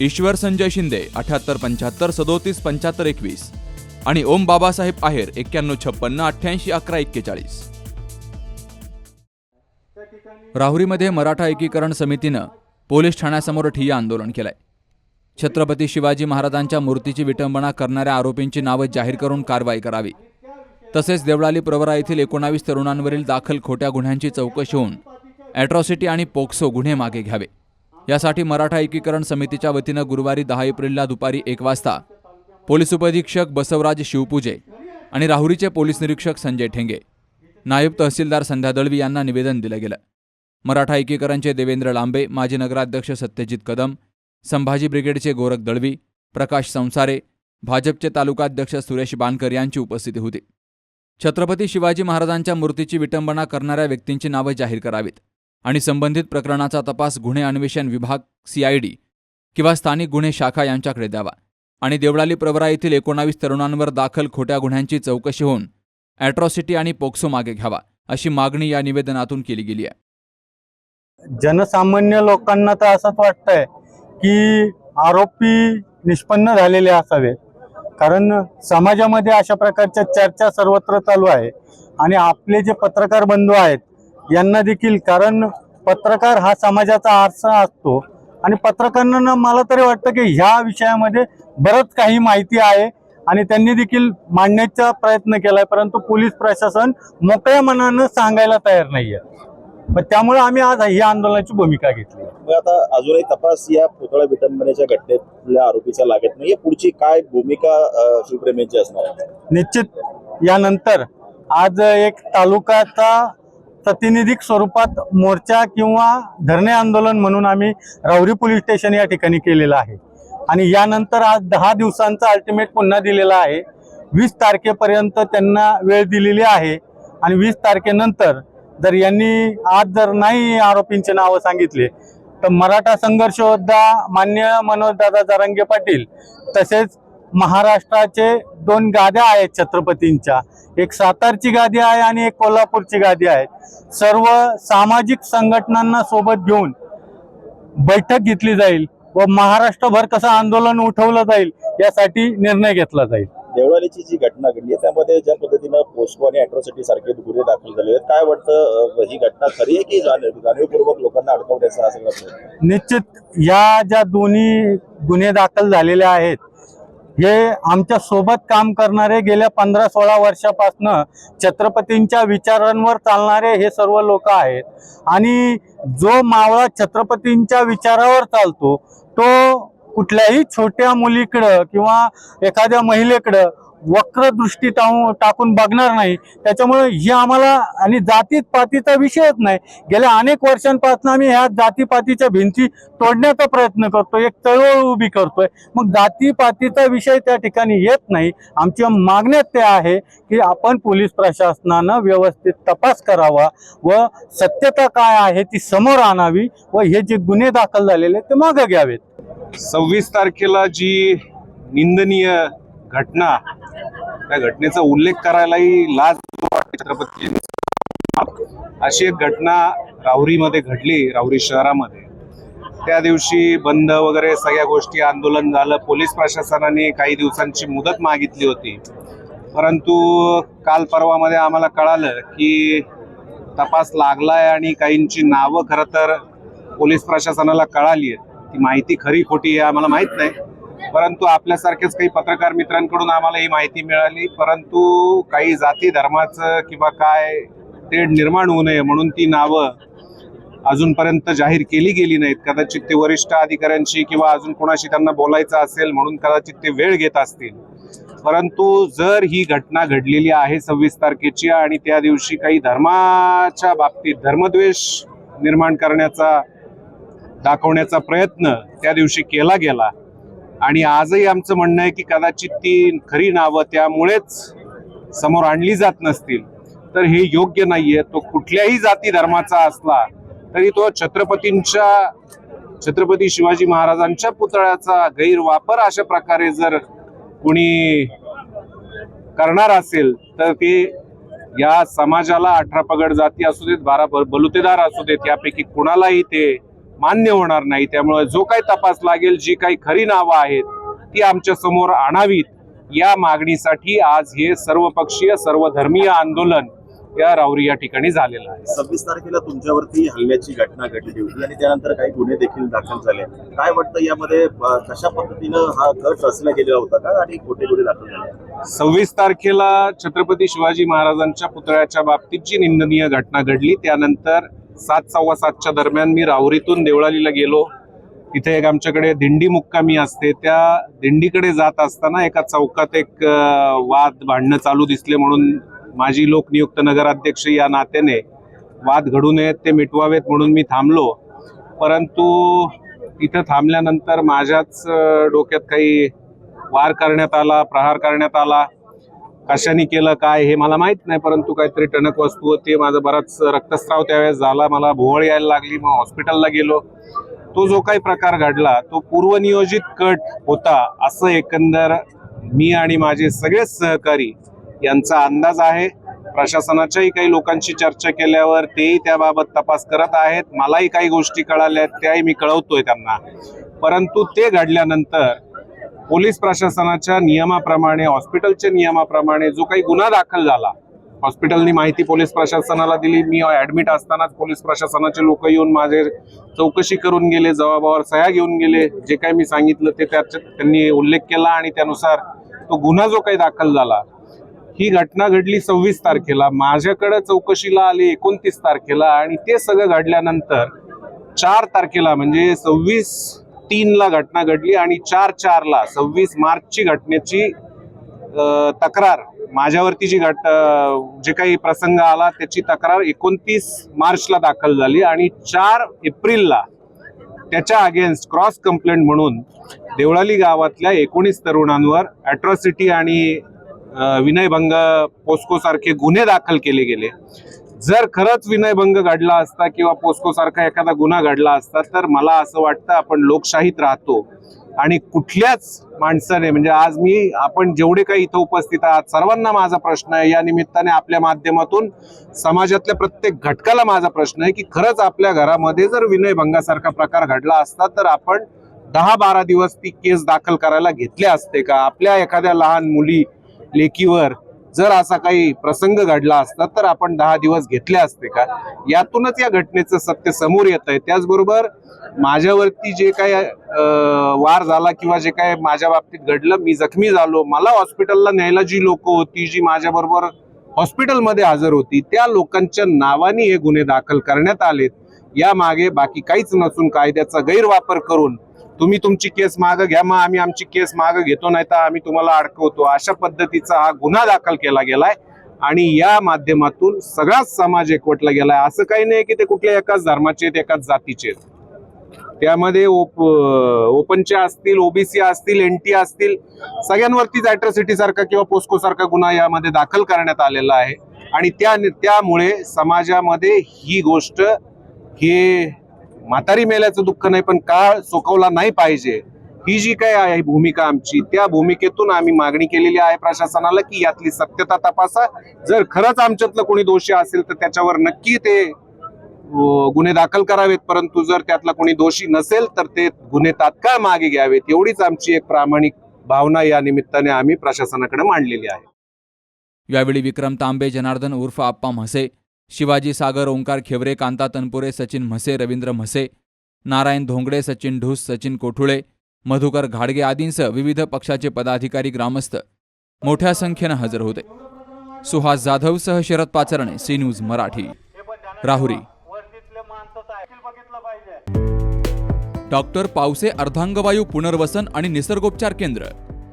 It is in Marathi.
ईश्वर संजय शिंदे अठ्याहत्तर पंच्याहत्तर सदोतीस पंच्याहत्तर एकवीस. आणि ओम बाबासाहेब आहेर एक्क्याण्णव छप्पन्न अठ्ठ्याऐंशी अकरा एक्केचाळीस. राहुरीमध्ये मराठा एकीकरण समितीनं पोलीस ठाण्यासमोर ठिय्या आंदोलन केलंय. छत्रपती शिवाजी महाराजांच्या मूर्तीची विटंबना करणाऱ्या आरोपींची नावं जाहीर करून कारवाई करावी. तसेच देवळाली प्रवरा येथील एकोणावीस तरुणांवरील दाखल खोट्या गुन्ह्यांची चौकशी होऊन ॲट्रॉसिटी आणि पोक्सो गुन्हे मागे घ्यावे. यासाठी मराठा एकीकरण समितीच्या वतीनं गुरुवारी दहा एप्रिलला दुपारी एक वाजता पोलीस उपअधीक्षक बसवराज शिवपूजे आणि राहुरीचे पोलीस निरीक्षक संजय ठेंगे नायब तहसीलदार संध्या दळवी यांना निवेदन दिलं गेलं. मराठा एकीकरणचे देवेंद्र लांबे माजी नगराध्यक्ष सत्यजित कदम संभाजी ब्रिगेडचे गोरख दळवी प्रकाश संसारे भाजपचे तालुकाध्यक्ष सुरेश बानकर यांची उपस्थिती होती. छत्रपती शिवाजी महाराजांच्या मूर्तीची विटंबना करणाऱ्या व्यक्तींची नावं जाहीर करावीत. आणि संबंधित प्रकरणाचा तपास गुन्हे अन्वेषण विभाग सीआयडी किंवा स्थानिक गुन्हे शाखा यांच्याकडे द्यावा. आणि देवळाली प्रवरा येथील एकोणावीस तरुणांवर दाखल खोट्या गुन्ह्यांची चौकशी होऊन ॲट्रॉसिटी आणि पोक्सो मागे घ्यावा अशी मागणी या निवेदनातून केली गेली आहे. जनसामान्य लोकांना तर असंच वाटतंय की आरोपी निष्पन्न झालेले असावे. कारण समाजामध्ये अशा प्रकारच्या चर्चा सर्वत्र चालू आहे. आणि आपले जे पत्रकार बंधू आहेत यांना देखील कारण पत्रकार हा समाजाचा आरसा असतो. आणि पत्रकारांना मला तरी वाटतं की ह्या विषयामध्ये बरंच काही माहिती आहे आणि त्यांनी देखील मांडण्याचा प्रयत्न केलाय परंतु पोलीस प्रशासन मोकळ्या मनानं सांगायला तयार नाहीये. मग त्यामुळे आम्ही आज ही आंदोलनाची भूमिका घेतली मग आता अजूनही तपास या पुतळा विटंबनेच्या घटनेतल्या आरोपीचा लागत नाहीये. पुढची काय भूमिका शिवप्रेमींची असणार आहे? निश्चित यानंतर आज एक तालुक्याचा प्रतिनिधिक स्वरूपात मोर्चा किंवा धरणे आंदोलन म्हणून आम्ही रावरी पोलीस स्टेशन या ठिकाणी केलेलं आहे. आणि यानंतर आज दहा दिवसांचा अल्टिमेट पुन्हा दिलेला आहे. वीस तारखेपर्यंत त्यांना वेळ दिलेली आहे. आणि वीस तारखेनंतर जर यांनी आज जर नाही आरोपींचे नावं सांगितले तर मराठा संघर्ष योद्धा मान्य मनोजदादा जारंगे पाटील तसेच महाराष्ट्राचे दोन गाद्या आहेत छत्रपतींच्या. एक सातारची गादी आहे आणि एक कोल्हापूरची गादी आहे. सर्व सामाजिक संघटनांना सोबत घेऊन बैठक घेतली जाईल व महाराष्ट्रभर कसं आंदोलन उठवलं जाईल यासाठी निर्णय घेतला जाईल. देवळालीची जी घटना घडली आहे त्यामध्ये ज्या पद्धतीनं पोस्को आणि अॅट्रॉसिटी सारखे गुन्हे दाखल झाले आहेत काय वाटतं ही घटना खरी आहे की जाणीव- जाणीवपूर्वक लोकांना अडकवण्याचा? निश्चित या ज्या दोन्ही गुन्हे दाखल झालेले आहेत हे आमच्यासोबत काम करणारे गेल्या पंधरा सोळा वर्षापासनं छत्रपतींच्या विचारांवर चालणारे हे सर्व लोक आहेत. आणि जो मावळा छत्रपतींच्या विचारावर चालतो तो कुठल्याही छोट्या मुलीकडं किंवा एखाद्या महिलेकडं वक्र दृष्टी टाकून टाकून बघणार नाही. त्याच्यामुळे हे आम्हाला आणि जातीत पातीचा विषयच नाही. गेल्या अनेक वर्षांपासून आम्ही ह्या जातीपातीच्या भिंती तोडण्याचा प्रयत्न करतो एक चळवळ उभी करतोय. मग जातीपातीचा विषय त्या ठिकाणी येत नाही. आमच्या मागण्यात ते आहे की आपण पोलीस प्रशासनानं व्यवस्थित तपास करावा व सत्यता काय आहे ती समोर आणावी व हे जे गुन्हे दाखल झालेले ते मागे घ्यावेत. सव्वीस तारखेला जी निंदनीय घटना त्या घटनेचा उल्लेख करायलाही लाज वाटते छत्रपती. अशी एक घटना राहुरीमध्ये घडली राहुरी शहरामध्ये. त्या दिवशी बंद वगैरे सगळ्या गोष्टी आंदोलन झालं. पोलीस प्रशासनाने काही दिवसांची मुदत मागितली होती. परंतु काल परवामध्ये आम्हाला कळालं की तपास लागलाय आणि काहींची नावं खरं तर पोलीस प्रशासनाला कळाली आहेत ती माहिती खरी खोटी आहे आम्हाला माहीत नाही. परंतु आपल्यासारखेच काही पत्रकार मित्रांकडून आम्हाला ही माहिती मिळाली. परंतु काही जाती धर्माचं किंवा काय तेढ निर्माण होऊ नये म्हणून ती नावं अजूनपर्यंत जाहीर केली गेली नाहीत. कदाचित ते वरिष्ठ अधिकाऱ्यांशी किंवा अजून कोणाशी त्यांना बोलायचं असेल म्हणून कदाचित ते वेळ घेत असतील. परंतु जर ही घटना घडलेली आहे सव्वीस तारखेची आणि त्या दिवशी काही धर्माच्या बाबतीत धर्मद्वेष निर्माण करण्याचा दाखवण्याचा प्रयत्न त्या दिवशी केला गेला आणि आजही आमचं म्हणणं आहे की कदाचित ती खरी नावं त्यामुळेच समोर आणली जात नसतील. तर हे योग्य नाहीये. तो कुठल्याही जाती धर्माचा असला तरी तो छत्रपतींच्या छत्रपती शिवाजी महाराजांच्या पुतळ्याचा गैरवापर अशा प्रकारे जर कुणी करणार असेल तर ते या समाजाला अठरा पगड जाती असू देत बारा बलुतेदार असू देत यापैकी कुणालाही ते मान्य होणार नाही. त्यामुळे जो काही तपास लागेल जी काही खरी नावं आहेत ती आमच्यासमोर आणावीत. या मागणीसाठी आज हे सर्वपक्षीय सर्वधर्मीय आंदोलन या राऊरी या ठिकाणी झालेलं आहे. सव्वीस तारखेला तुमच्यावरती हल्ल्याची घटना घडली होती आणि त्यानंतर काही गुन्हे देखील दाखल झाले. काय वाटतं यामध्ये कशा पद्धतीनं हा गट रचला गेलेला होता का? आणि कोठे गुन्हे दाखल झाले. सव्वीस तारखेला छत्रपती शिवाजी महाराजांच्या पुतळ्याच्या बाबतीत जी निंदनीय घटना घडली त्यानंतर सात सव्वा सातच्या दरम्यान मी राहुरीतून देवळालीला गेलो. तिथे एक आमच्याकडे दिंडी मुक्कामी असते. त्या दिंडीकडे जात असताना एका चौकात एक वाद भांडणं चालू दिसले म्हणून माझी लोकनियुक्त नगराध्यक्ष या नात्याने वाद घडू नयेत ते मिटवावेत म्हणून मी थांबलो. परंतु तिथं थांबल्यानंतर माझ्याच डोक्यात काही वार करण्यात आला प्रहार करण्यात आला. कशाने केलं काय हे मला माहीत नाही परंतु काहीतरी टणक वस्तू होती माझा बराच रक्तस्राव त्यावेळेस झाला मला भोवळ यायला लागली मग हॉस्पिटलला गेलो. तो जो काही प्रकार घडला तो पूर्वनियोजित कट होता असं एकंदर मी आणि माझे सगळेच सहकारी यांचा अंदाज आहे. प्रशासनाच्याही काही लोकांशी चर्चा केल्यावर तेही त्याबाबत तपास करत आहेत. मलाही काही गोष्टी कळाल्या आहेत त्याही मी कळवतोय त्यांना. परंतु ते घडल्यानंतर पोलीस प्रशासनाच्या नियमाप्रमाणे हॉस्पिटलच्या नियमाप्रमाणे जो काही गुन्हा दाखल झाला हॉस्पिटलनी माहिती पोलीस प्रशासनाला दिली. मी ऍडमिट असतानाच पोलीस प्रशासनाचे लोक येऊन माझे चौकशी करून गेले जबाबावर सह्या घेऊन गेले. जे काही मी सांगितलं ते त्याच्या त्यांनी उल्लेख केला आणि त्यानुसार तो गुन्हा जो काही दाखल झाला ही घटना घडली सव्वीस तारखेला. माझ्याकडे चौकशीला आली एकोणतीस तारखेला आणि ते सगळं घडल्यानंतर चार तारखेला म्हणजे सव्वीस तीनला घटना घडली आणि चार चारला सव्वीस मार्चची घटनेची तक्रार माझ्यावरती जी घट जे काही प्रसंग आला त्याची तक्रार एकोणतीस मार्चला दाखल झाली आणि चार एप्रिलला त्याच्या अगेन्स्ट क्रॉस कंप्लेंट म्हणून देवळाली गावातल्या एकोणीस तरुणांवर अॅट्रॉसिटी आणि विनयभंग पोस्को सारखे गुन्हे दाखल केले गेले. जर खरंच विनयभंग घडला असता किंवा पोस्को सारखा एखादा गुन्हा घडला असता तर मला असं वाटतं आपण लोकशाहीत राहतो. आणि कुठल्याच माणसाने म्हणजे आज मी आपण जेवढे काही इथं उपस्थित आहात सर्वांना माझा प्रश्न आहे या निमित्ताने आपल्या माध्यमातून समाजातल्या प्रत्येक घटकाला माझा प्रश्न आहे की खरंच आपल्या घरामध्ये जर विनयभंगासारखा प्रकार घडला असता तर आपण दहा बारा दिवस ती केस दाखल करायला घेतले असते का? आपल्या एखाद्या लहान मुली लेकीवर जर असा काही प्रसंग घडला असता तर आपण दहा दिवस घेतले असते का? यातूनच या घटनेचं सत्य समोर येत आहे. त्याचबरोबर माझ्यावरती जे काय वार झाला किंवा जे काय माझ्या बाबतीत घडलं मी जखमी झालो मला हॉस्पिटलला न्यायला जी लोक होती जी माझ्याबरोबर हॉस्पिटलमध्ये हजर होती त्या लोकांच्या नावाने हे गुन्हे दाखल करण्यात आलेत. या मागे बाकी काहीच नसून कायद्याचा गैरवापर करून तुम्ही तुमची केस मागं घ्या मग आम्ही आमची केस मागं घेतो नाही तर आम्ही तुम्हाला अडकवतो. अशा पद्धतीचा हा गुन्हा दाखल केला गेलाय आणि या माध्यमातून सगळाच समाज एकवटला गेलाय. असं काही नाही की ते कुठल्या एकाच धर्माचे आहेत एकाच जातीचे आहेत. त्यामध्ये ओप ओपनचे असतील ओबीसी असतील एनटी असतील सगळ्यांवरतीच अॅट्रॉसिटी सारखा किंवा पोस्को सारखा गुन्हा यामध्ये दाखल करण्यात आलेला आहे. आणि त्या त्यामुळे समाजामध्ये ही गोष्ट हे म्हातारी मेल्याचं दुःख नाही पण काळ सोकवला नाही पाहिजे. ही जी काय आहे भूमिका आमची त्या भूमिकेतून आम्ही मागणी केलेली आहे प्रशासनाला की यातली सत्यता तपासा. जर खरंच आमच्यातलं कोणी दोषी असेल तर त्याच्यावर नक्की ते गुन्हे दाखल करावेत. परंतु जर त्यातला कोणी दोषी नसेल तर ते गुन्हे तात्काळ मागे घ्यावेत. एवढीच आमची एक प्रामाणिक भावना या निमित्ताने आम्ही प्रशासनाकडे मांडलेली आहे. यावेळी विक्रम तांबे जनार्दन उर्फ आप्पा म्हसे शिवाजी सागर ओंकार खेवरे कांता तनपुरे सचिन म्हसे रवींद्र म्हसे नारायण धोंगडे सचिन ढूस सचिन कोठुळे मधुकर घाडगे आदींसह विविध पक्षाचे पदाधिकारी ग्रामस्थ मोठ्या संख्येनं हजर होते. Suhas जाधवसह Sharad Pacharne C news Marathi. Rahuri. Doctor Pawase अर्धांगवायू पुनर्वसन आणि निसर्गोपचार केंद्र.